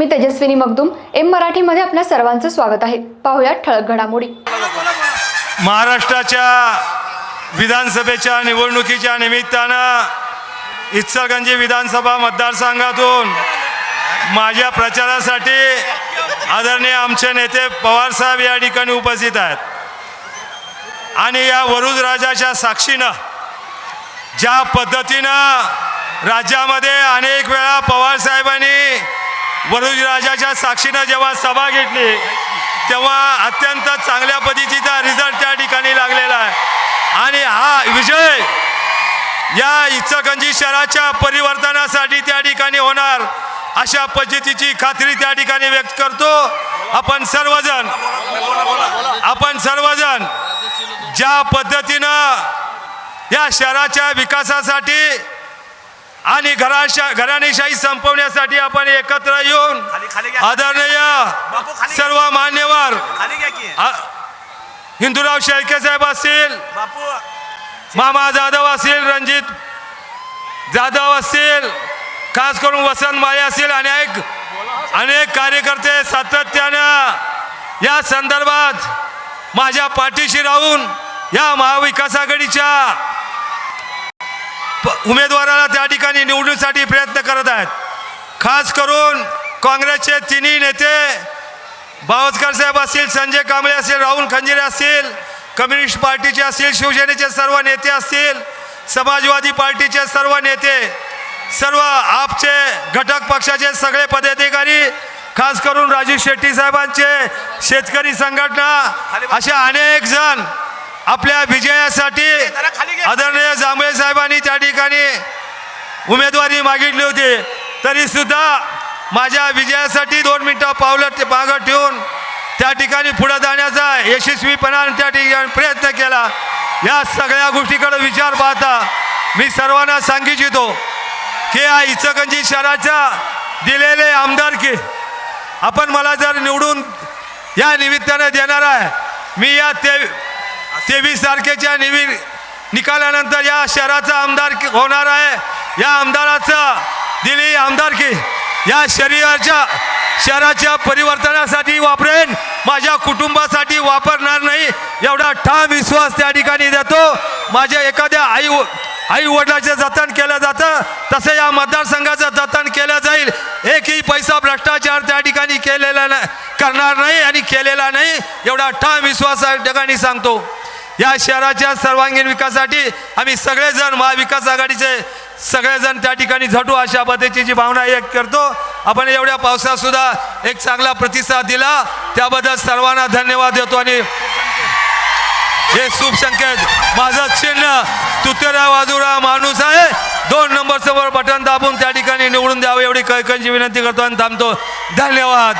मी Tejaswini Magdum M मराठीमध्ये आपल्या सर्वांचं स्वागत आहे. पाहुयात ठळक घडामोडी. महाराष्ट्राच्या विधानसभेच्या निवडणुकीच्या निमित्तानं इचलगंजी विधानसभा मतदारसंघातून माझ्या प्रचारासाठी आदरणीय आमचे नेते पवारसाहेब या ठिकाणी उपस्थित आहेत. आणि या वरुज राजाच्या साक्षीनं ज्या पद्धतीनं राज्यामध्ये अनेक वेळा पवारसाहेबांनी वरुज राजाच्या साक्षीनं जेव्हा सभा घेतली तेव्हा अत्यंत चांगल्या पद्धतीचा रिझल्ट त्या ठिकाणी लागलेला आहे. आणि हा विजय या इचकंजी शहराच्या परिवर्तनासाठी त्या ठिकाणी होणार अशा पद्धतीची खात्री त्या ठिकाणी व्यक्त करतो. आपण सर्वजण आपण सर्वजण ज्या पद्धतीनं या शहराच्या विकासासाठी आणि घराशा घराणेशाही संपवण्यासाठी आपण एकत्र येऊन आदरणीय सर्व मान्यवर हिंदूराव शेळके साहेब असतील बापू. मामा जाधव असतील रणजित जाधव असतील खास करून वसंत माळे असतील अनेक अनेक कार्यकर्ते सातत्यानं या संदर्भात माझ्या पाठीशी राहून या महाविकास आघाडीच्या उमेदवाराला त्या ठिकाणी निवडणुकीसाठी प्रयत्न करत आहेत. खास करून काँग्रेसचे तिन्ही नेते बावस्कर साहेब असतील संजय कांबळे असतील राहुल खंजिरे असतील कम्युनिस्ट पार्टीचे असतील शिवसेनेचे सर्व नेते असतील समाजवादी पार्टीचे सर्व नेते सर्व आपचे घटक पक्षाचे सगळे पदाधिकारी खास करून राजू शेट्टी साहेबांचे शेतकरी संघटना असे अनेक जण आपल्या विजयासाठी. आदरणीय जांभळे साहेबांनी त्या ठिकाणी उमेदवारी मागितली होती तरी सुद्धा माझ्या विजयासाठी दोन मिनटं पावलं ते मागं ठेवून त्या ठिकाणी पुढे जाण्याचा यशस्वीपणाने त्या ठिकाणी प्रयत्न केला या सगळ्या गोष्टीकडे विचार पाहता मी सर्वांना सांगू इच्छितो की या इचकंजी शहराच्या दिलेले आमदारकी आपण मला जर निवडून या निमित्ताने देणार आहे मी या ते तेवीस तारखेच्या निवि निकालानंतर या शहराचा आमदार होणार आहे. या आमदाराचा दिली आमदारकी या शरीराच्या शहराच्या परिवर्तनासाठी वापरेन. माझ्या कुटुंबासाठी वापरणार नाही. एवढा ठाम विश्वास त्या ठिकाणी देतो. माझ्या एखाद्या आई आई वडिलाचं जतन केलं जातं. तसं या मतदारसंघाचं जतन केलं जाईल. एकही पैसा भ्रष्टाचार त्या ठिकाणी केलेला नाही करणार नाही आणि केलेला नाही. एवढा ठाम विश्वास ठिकाणी सांगतो. या शहराच्या सर्वांगीण विकासासाठी आम्ही सगळेजण महाविकास आघाडीचे सगळेजण त्या ठिकाणी झटू अशा पद्धतीची भावना व्यक्त करतो. आपण एवढ्या पावसात सुद्धा एक चांगला प्रतिसाद दिला. त्याबद्दल सर्वांना धन्यवाद देतो आणि हे शुभ संकेत. माझं चिन्ह तुतेरा वाजुरा माणूस आहे. दोन नंबर समोर बटन दाबून त्या ठिकाणी निवडून द्यावं एवढी कैकनची विनंती करतो आणि थांबतो. धन्यवाद.